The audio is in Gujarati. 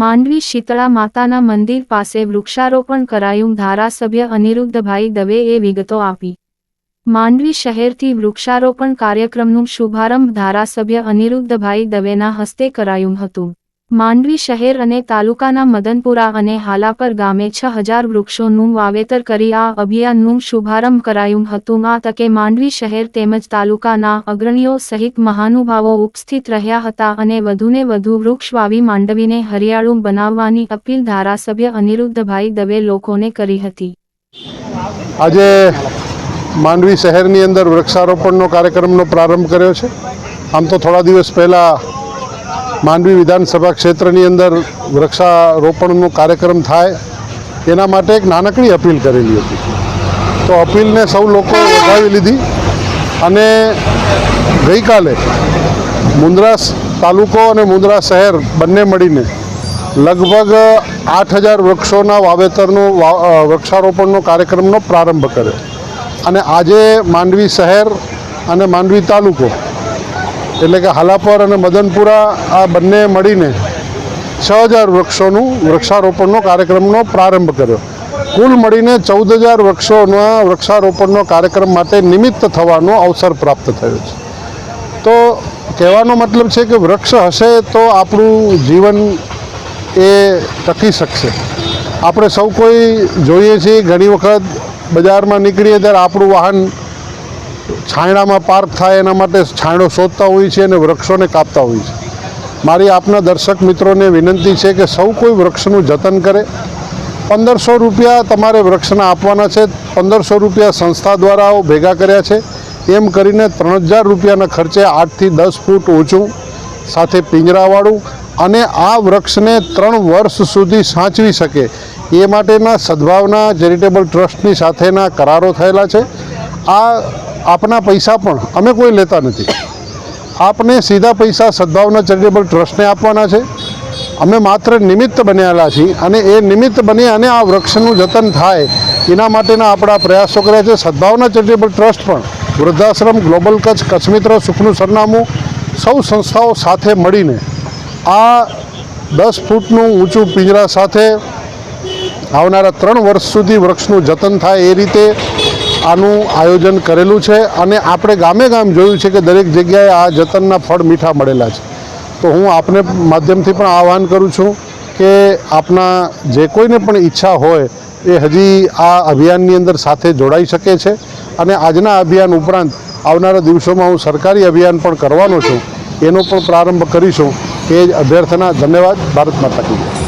માંડવી શીતળા માતાના મંદિર પાસે વૃક્ષારોપણ કરાયું. ધારાસભ્ય અનિરુદ્ધભાઈ દવેએ વિગતો આપી. માંડવી શહેરથી વૃક્ષારોપણ કાર્યક્રમનું શુભારંભ ધારાસભ્ય અનિરુદ્ધભાઈ દવેના હસ્તે કરાયું હતું. માંડવી શહેર અને તાલુકાના મદનપુરા અને હાલાપર ગામે છ હજાર વૃક્ષોનું વાવેતર કરી આ અભિયાનનું શુભારંભ કરાયું હતું. આ તકે માંડવી શહેર તેમજ તાલુકાના અગ્રણીઓ સહિત મહાનુભાવો ઉપસ્થિત રહ્યા હતા અને વધુને વધુ વૃક્ષ વાવી માંડવીને હરિયાળું બનાવવાની અપીલ ધારાસભ્ય અનિરુદ્ધભાઈ દવે લોકોને કરી હતી. આજે માંડવી શહેરની અંદર વૃક્ષારોપણનો કાર્યક્રમનો પ્રારંભ કર્યો છે. આમ તો થોડા દિવસ પહેલાં માંડવી વિધાનસભા ક્ષેત્રની અંદર વૃક્ષારોપણનો કાર્યક્રમ થાય, એના માટે એક નાનકડી અપીલ કરેલી હતી. તો અપીલને સૌ લોકો વધાવી લીધી અને ગઈકાલે મુન્દ્રા તાલુકો અને મુન્દ્રા શહેર બંને મળીને લગભગ આઠ હજાર વૃક્ષોના વાવેતરનો વૃક્ષારોપણનો કાર્યક્રમનો પ્રારંભ કર્યો. અને આજે માંડવી શહેર અને માંડવી તાલુકો એટલે કે હાલાપર અને મદનપુરા આ બંને મળીને છ હજાર વૃક્ષોનું વૃક્ષારોપણનો કાર્યક્રમનો પ્રારંભ કર્યો. કુલ મળીને ચૌદ હજાર વૃક્ષોના વૃક્ષારોપણનો કાર્યક્રમ માટે નિમિત્ત થવાનો અવસર પ્રાપ્ત થયો છે. તો કહેવાનો મતલબ છે કે વૃક્ષ હશે તો આપણું જીવન એ ટકી શકશે. આપણે સૌ કોઈ જોઈએ છીએ, ઘણી વખત બજારમાં નીકળીએ ત્યારે આપણું વાહન છાંયડામાં પાર્ક થાય એના માટે છાંયડો શોધતા હોઈએ છીએ અને વૃક્ષોને કાપતા હોય છે. મારી આપના દર્શક મિત્રોને વિનંતી છે કે સૌ કોઈ વૃક્ષનું જતન કરે. પંદરસો રૂપિયા તમારે વૃક્ષના આપવાના છે. પંદરસો રૂપિયા સંસ્થા દ્વારા ભેગા કર્યા છે. એમ કરીને ત્રણ હજાર રૂપિયાના ખર્ચે આઠથી દસ ફૂટ ઊંચું સાથે પિંજરાવાળું અને આ વૃક્ષને ત્રણ વર્ષ સુધી સાચવી શકે એ માટેના સદભાવના ચેરિટેબલ ટ્રસ્ટની સાથેના કરારો થયેલા છે. આ આપના પૈસા પણ અમે કોઈ લેતા નથી. આપને સીધા પૈસા સદભાવના ચેરિટેબલ ટ્રસ્ટને આપવાના છે. અમે માત્ર નિમિત્ત બનેલા છીએ અને એ નિમિત્ત બની અને આ વૃક્ષનું જતન થાય એના માટેના આપણા પ્રયાસો કર્યા છે. સદભાવના ચેરિટેબલ ટ્રસ્ટ પણ વૃદ્ધાશ્રમ, ગ્લોબલ કચ્છ, કચ્છમિત્ર સુખનું સરનામું સૌ સંસ્થાઓ સાથે મળીને આ દસ ફૂટનું ઊંચું પિંજરા સાથે આવનારા ત્રણ વર્ષ સુધી વૃક્ષનું જતન થાય એ રીતે આનું આયોજન કરેલું છે અને આપણે ગામે ગામ જોયું છે કે દરેક જગ્યાએ આ જતનના ફળ મીઠા મળેલા છે. તો હું આપને માધ્યમથી પણ આહવાન કરું છું કે આપના જે કોઈને પણ ઈચ્છા હોય એ હજી આ અભિયાનની અંદર સાથે જોડાઈ શકે છે અને આજના અભિયાન ઉપરાંત આવનારા દિવસોમાં હું સરકારી અભિયાન પણ કરવાનો છું. એનો પણ પ્રારંભ કરીશું. એ જ અભ્યર્થના ધન્યવાદ. ભારત માતા કી.